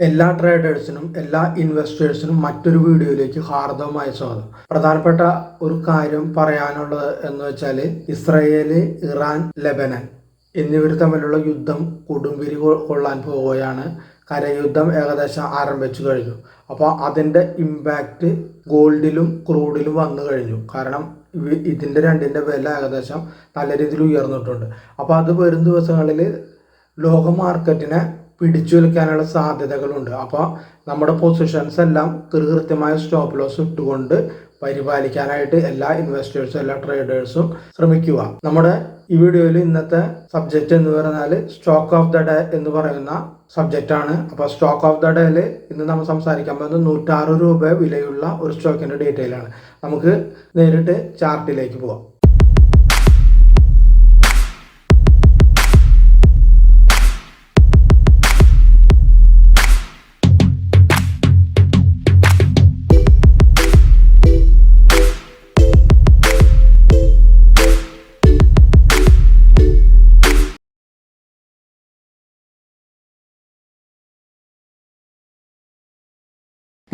എല്ലാ ട്രേഡേഴ്സിനും എല്ലാ ഇൻവെസ്റ്റേഴ്സിനും മറ്റൊരു വീഡിയോയിലേക്ക് ഹാർദവമായ സ്വാഗതം. പ്രധാനപ്പെട്ട ഒരു കാര്യം പറയാനുള്ളത് എന്ന് വെച്ചാൽ ഇസ്രയേൽ ഇറാൻ ലെബനൻ എന്നിവർ തമ്മിലുള്ള യുദ്ധം കൊടുമ്പിരി കൊള്ളാൻ പോവുകയാണ്. കരയുദ്ധം ഏകദേശം ആരംഭിച്ചു കഴിഞ്ഞു. അപ്പോൾ അതിന്റെ ഇമ്പാക്റ്റ് ഗോൾഡിലും ക്രൂഡിലും വന്നു കഴിഞ്ഞു. കാരണം ഇതിന്റെ രണ്ടിന്റെ വില ഏകദേശം നല്ല രീതിയിൽ ഉയർന്നിട്ടുണ്ട്. അപ്പോൾ അത് വരും ദിവസങ്ങളിൽ ലോക മാർക്കറ്റിനെ പിടിച്ചു നിൽക്കാനുള്ള സാധ്യതകളുണ്ട്. അപ്പോൾ നമ്മുടെ പൊസിഷൻസ് എല്ലാം കൃത്യമായ സ്റ്റോപ്പ് ലോസ് ഇട്ടുകൊണ്ട് പരിപാലിക്കാനായിട്ട് എല്ലാ ഇൻവെസ്റ്റേഴ്സും എല്ലാ ട്രേഡേഴ്സും ശ്രമിക്കുക. നമ്മുടെ ഈ വീഡിയോയിൽ ഇന്നത്തെ സബ്ജക്റ്റ് എന്ന് പറഞ്ഞാൽ സ്റ്റോക്ക് ഓഫ് ദ ഡേ എന്ന് പറയുന്ന സബ്ജക്റ്റ് ആണ്. അപ്പോൾ സ്റ്റോക്ക് ഓഫ് ദ ഡേയിൽ ഇന്ന് നമ്മൾ സംസാരിക്കാൻ പോകുന്നത് നൂറ്റാറ് രൂപ വിലയുള്ള ഒരു സ്റ്റോക്കിന്റെ ഡീറ്റെയിൽ ആണ്. നമുക്ക് നേരിട്ട് ചാർട്ടിലേക്ക് പോവാം.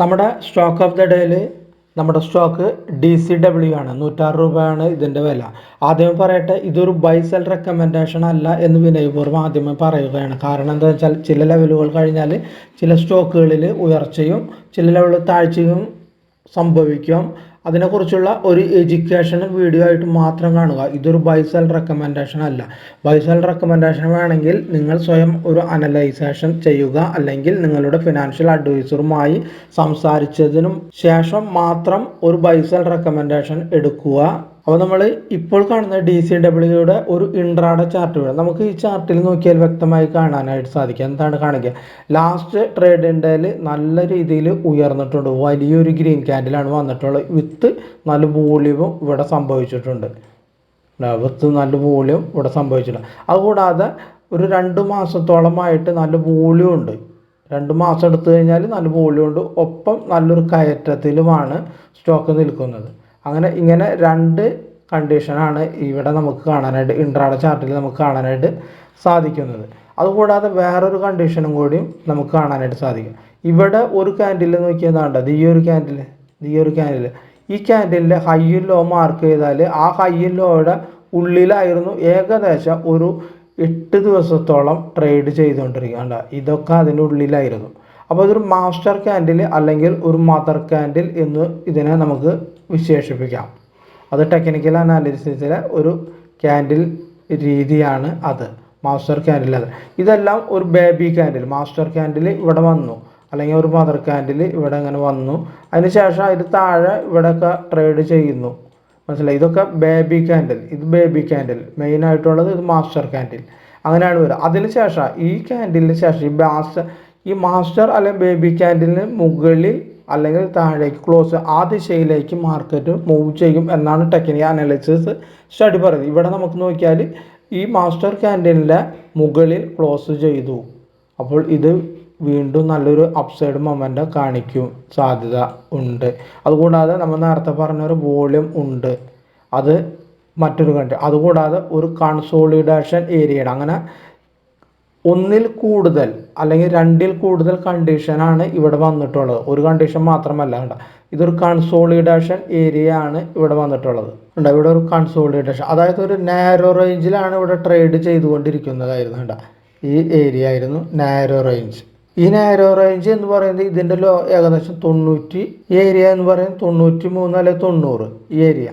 നമ്മുടെ സ്റ്റോക്ക് ഓഫ് ദ ഡേയിൽ നമ്മുടെ സ്റ്റോക്ക് ഡി സി ഡബ്ല്യു ആണ്. നൂറ്റാറ് രൂപയാണ് ഇതിന്റെ വില. ആദ്യമേ പറയട്ടെ ഇതൊരു ബൈ സെൽ റെക്കമെൻഡേഷൻ അല്ല എന്ന് വിനയപൂർവം ആദ്യമേ പറയുകയാണ്. കാരണം എന്താ വെച്ചാൽ ചില ലെവലുകൾ കഴിഞ്ഞാൽ ചില സ്റ്റോക്കുകളിൽ ഉയർച്ചയും ചില ലെവലിൽ താഴ്ചയും സംഭവിക്കാം. അതിനെക്കുറിച്ചുള്ള ഒരു എഡ്യൂക്കേഷൻ വീഡിയോ ആയിട്ട് മാത്രം കാണുക. ഇതൊരു ബൈസൽ റെക്കമെൻഡേഷൻ അല്ല. ബൈസൽ റെക്കമെൻഡേഷൻ വേണമെങ്കിൽ നിങ്ങൾ സ്വയം ഒരു അനലൈസേഷൻ ചെയ്യുക. അല്ലെങ്കിൽ നിങ്ങളുടെ ഫിനാൻഷ്യൽ അഡ്വൈസറുമായി സംസാരിച്ചതിനും ശേഷം മാത്രം ഒരു ബൈസൽ റെക്കമെൻഡേഷൻ എടുക്കുക. അപ്പോൾ നമ്മൾ ഇപ്പോൾ കാണുന്ന ഡി സി ഡബ്ല്യൂയുടെ ഒരു ഇൻട്രാഡ ചാർട്ട് വേണം. നമുക്ക് ഈ ചാർട്ടിൽ നോക്കിയാൽ വ്യക്തമായി കാണാനായിട്ട് സാധിക്കും. എന്താണ് കാണുക ലാസ്റ്റ് ട്രേഡ് ട്രേഡിന്റെയിൽ നല്ല രീതിയിൽ ഉയർന്നിട്ടുണ്ട്. വലിയൊരു ഗ്രീൻ ക്യാൻഡിലാണ് വന്നിട്ടുള്ളത്. വിത്ത് നല്ല വോളിയവും ഇവിടെ സംഭവിച്ചിട്ടുണ്ട്. വിത്ത് നല്ല വോളിയം ഇവിടെ സംഭവിച്ചിട്ടുണ്ട്. അതുകൂടാതെ ഒരു രണ്ട് മാസത്തോളമായിട്ട് നല്ല വോളിയം ഉണ്ട്. രണ്ട് മാസം എടുത്തു കഴിഞ്ഞാൽ നല്ല വോളിയം ഉണ്ട്. ഒപ്പം നല്ലൊരു കയറ്റത്തിലുമാണ് സ്റ്റോക്ക് നിൽക്കുന്നത്. അങ്ങനെ ഇങ്ങനെ രണ്ട് കണ്ടീഷനാണ് ഇവിടെ നമുക്ക് കാണാനായിട്ട് ഇൻട്രാഡ ചാർട്ടിൽ നമുക്ക് കാണാനായിട്ട് സാധിക്കുന്നത്. അതുകൂടാതെ വേറൊരു കണ്ടീഷനും കൂടി നമുക്ക് കാണാനായിട്ട് സാധിക്കും. ഇവിടെ ഒരു ക്യാൻഡിൽ നോക്കിയാൽ കണ്ടത് ഈ ഒരു ക്യാൻഡിൽ ഈ ഒരു ക്യാൻഡിൽ ഈ ക്യാൻഡിലിൽ ഹൈയും ലോ മാർക്ക് ചെയ്താൽ ആ ഹൈയും ലോയുടെ ഉള്ളിലായിരുന്നു ഏകദേശം ഒരു എട്ട് ദിവസത്തോളം ട്രേഡ് ചെയ്തുകൊണ്ടിരിക്കുകയാണ് ഇതൊക്കെ അതിന്റെ ഉള്ളിലായിരുന്നു. അപ്പോൾ ഇതൊരു മാസ്റ്റർ ക്യാൻഡിൽ അല്ലെങ്കിൽ ഒരു മദർ ക്യാൻഡിൽ എന്ന് ഇതിനെ നമുക്ക് വിശേഷിപ്പിക്കാം. അത് ടെക്നിക്കൽ അനാലിസിസിലെ ഒരു ക്യാൻഡിൽ രീതിയാണ് അത്. മാസ്റ്റർ ക്യാൻഡിൽ അത്. ഇതെല്ലാം ഒരു ബേബി ക്യാൻഡിൽ മാസ്റ്റർ ക്യാൻഡിൽ ഇവിടെ വന്നു. അല്ലെങ്കിൽ ഒരു മദർ ക്യാൻഡിൽ ഇവിടെ ഇങ്ങനെ വന്നു. അതിനുശേഷം അതിന് താഴെ ഇവിടെയൊക്കെ ട്രേഡ് ചെയ്യുന്നു. മനസ്സിലായി? ഇതൊക്കെ ബേബി ക്യാൻഡിൽ ഇത് ബേബി ക്യാൻഡിൽ മെയിൻ ആയിട്ടുള്ളത് ഇത് മാസ്റ്റർ ക്യാൻഡിൽ അങ്ങനെയാണ് വരിക. അതിനുശേഷം ഈ ക്യാൻഡിലിന് ശേഷം ഈ മാസ്റ്റർ ഈ മാസ്റ്റർ അല്ലെങ്കിൽ ബേബി ക്യാൻഡിലിന് മുകളിൽ അല്ലെങ്കിൽ താഴേക്ക് ക്ലോസ് ആ ദിശയിലേക്ക് മാർക്കറ്റ് മൂവ് ചെയ്യും എന്നാണ് ടെക്നിക്കൽ അനാലിസിസ് സ്റ്റഡി പറയുന്നത്. ഇവിടെ നമുക്ക് നോക്കിയാൽ ഈ മാസ്റ്റർ ക്യാൻഡിലിന്റെ മുകളിൽ ക്ലോസ് ചെയ്തു. അപ്പോൾ ഇത് വീണ്ടും നല്ലൊരു അപ്സൈഡ് മൊമെന്റ് കാണിക്കും സാധ്യത ഉണ്ട്. അതുകൂടാതെ നമ്മൾ നേരത്തെ പറഞ്ഞ ഒരു വോളിയം ഉണ്ട്. അത് മറ്റൊരു കണ്ടി അതുകൂടാതെ ഒരു കൺസോളിഡേഷൻ ഏരിയയുടെ അങ്ങനെ ഒന്നിൽ കൂടുതൽ അല്ലെങ്കിൽ രണ്ടിൽ കൂടുതൽ കണ്ടീഷനാണ് ഇവിടെ വന്നിട്ടുള്ളത്. ഒരു കണ്ടീഷൻ മാത്രമല്ല കണ്ട. ഇതൊരു കൺസോളിഡേഷൻ ഏരിയ ആണ് ഇവിടെ വന്നിട്ടുള്ളത്. ഉണ്ട് ഇവിടെ ഒരു കൺസോളിഡേഷൻ അതായത് ഒരു നാരോ റേഞ്ചിലാണ് ഇവിടെ ട്രേഡ് ചെയ്തുകൊണ്ടിരിക്കുന്നതായിരുന്നു കണ്ട. ഈ ഏരിയ ആയിരുന്നു നാരോ റേഞ്ച് ഈ നാരോ റേഞ്ച് എന്ന് പറയുന്നത് ഇതിന്റെ ലോ ഏകദേശം തൊണ്ണൂറ്റി ഏരിയ എന്ന് പറയുന്നത് തൊണ്ണൂറ്റി മൂന്ന് അല്ലെങ്കിൽ തൊണ്ണൂറ് ഈ ഏരിയ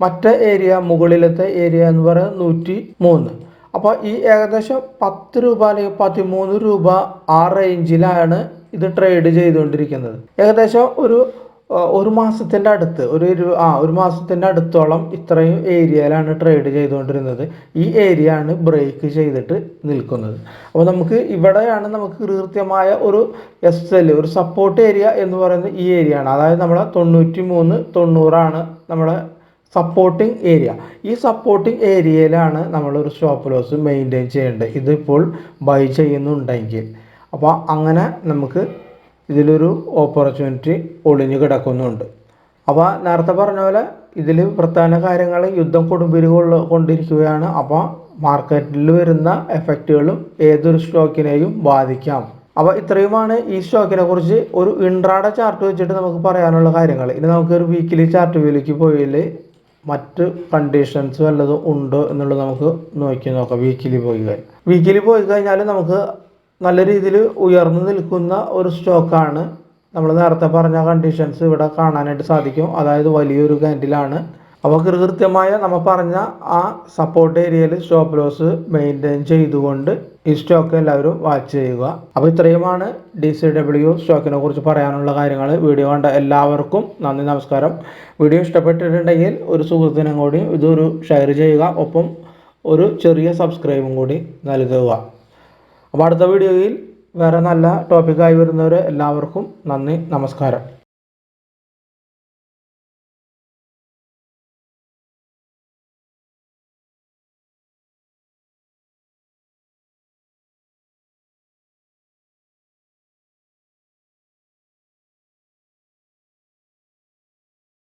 മറ്റേ ഏരിയ മുകളിലത്തെ ഏരിയ എന്ന് പറയുന്നത് നൂറ്റി മൂന്ന് അപ്പോൾ ഈ ഏകദേശം പത്ത് രൂപ അല്ലെങ്കിൽ പതിമൂന്ന് രൂപ ആ റേഞ്ചിലാണ് ഇത് ട്രേഡ് ചെയ്തുകൊണ്ടിരിക്കുന്നത്. ഏകദേശം ഒരു ഒരു മാസത്തിന്റെ അടുത്ത് ഒരു ഇരു ആ ഒരു മാസത്തിന്റെ അടുത്തോളം ഇത്രയും ഏരിയയിലാണ് ട്രേഡ് ചെയ്തുകൊണ്ടിരുന്നത്. ഈ ഏരിയ ആണ് ബ്രേക്ക് ചെയ്തിട്ട് നിൽക്കുന്നത്. അപ്പോൾ നമുക്ക് ഇവിടെയാണ് നമുക്ക് കൃത്യമായ ഒരു എസ് എൽ ഒരു സപ്പോർട്ട് ഏരിയ എന്ന് പറയുന്നത് ഈ ഏരിയ ആണ് അതായത് നമ്മളെ തൊണ്ണൂറ്റി മൂന്ന് തൊണ്ണൂറാണ് നമ്മളെ സപ്പോർട്ടിംഗ് ഏരിയ ഈ സപ്പോർട്ടിംഗ് ഏരിയയിലാണ് നമ്മളൊരു സ്റ്റോപ്പ് ലോസ് മെയിന്റെയിൻ ചെയ്യേണ്ടത്. ഇതിപ്പോൾ ബൈ ചെയ്യുന്നുണ്ടെങ്കിൽ. അപ്പോൾ അങ്ങനെ നമുക്ക് ഇതിലൊരു ഓപ്പർച്യൂണിറ്റി ഒളിഞ്ഞു കിടക്കുന്നുണ്ട്. അപ്പോൾ നേരത്തെ പറഞ്ഞ പോലെ ഇതിൽ പ്രധാന കാര്യങ്ങൾ യുദ്ധം കൊടുമ്പിരി കൊണ്ടിരിക്കുകയാണ്. അപ്പോൾ മാർക്കറ്റിൽ വരുന്ന എഫക്റ്റുകളും ഏതൊരു സ്റ്റോക്കിനെയും ബാധിക്കാം. അപ്പോൾ ഇത്രയുമാണ് ഈ സ്റ്റോക്കിനെ കുറിച്ച് ഒരു ഇൻട്രാഡ ചാർട്ട് വെച്ചിട്ട് നമുക്ക് പറയാനുള്ള കാര്യങ്ങൾ. ഇനി നമുക്കൊരു വീക്കിലി ചാർട്ട് വ്യൂലേക്ക് പോയാൽ മറ്റ് കണ്ടീഷൻസ് വല്ലതും ഉണ്ടോ എന്നുള്ളത് നമുക്ക് നോക്കി നോക്കാം വീക്കിലി പോയി കഴിഞ്ഞാൽ. വീക്കിലി പോയി കഴിഞ്ഞാൽ നമുക്ക് നല്ല രീതിയിൽ ഉയർന്നു നിൽക്കുന്ന ഒരു സ്റ്റോക്കാണ് നമ്മൾ നേരത്തെ പറഞ്ഞ കണ്ടീഷൻസ് ഇവിടെ കാണാനായിട്ട് സാധിക്കും. അതായത് വലിയൊരു ക്യാൻഡിലാണ് അപ്പോൾ കൃത്യമായ നമ്മൾ പറഞ്ഞ ആ സപ്പോർട്ട് ഏരിയയിൽ സ്റ്റോപ്പ് ലോസ് മെയിന്റെയിൻ ചെയ്തുകൊണ്ട് ഈ സ്റ്റോക്ക് എല്ലാവരും വാച്ച് ചെയ്യുക. അപ്പോൾ ഇത്രയുമാണ് ഡി സി ഡബ്ല്യു സ്റ്റോക്കിനെ കുറിച്ച് പറയാനുള്ള കാര്യങ്ങൾ വീഡിയോ കണ്ട എല്ലാവർക്കും നന്ദി നമസ്കാരം. വീഡിയോ ഇഷ്ടപ്പെട്ടിട്ടുണ്ടെങ്കിൽ ഒരു സുഹൃത്തിനും കൂടി ഇതൊരു ഷെയർ ചെയ്യുക. ഒപ്പം ഒരു ചെറിയ സബ്സ്ക്രൈബും കൂടി നൽകുക. അപ്പോൾ അടുത്ത വീഡിയോയിൽ വേറെ നല്ല ടോപ്പിക്കായി വരുന്നവർ എല്ലാവർക്കും നന്ദി നമസ്കാരം.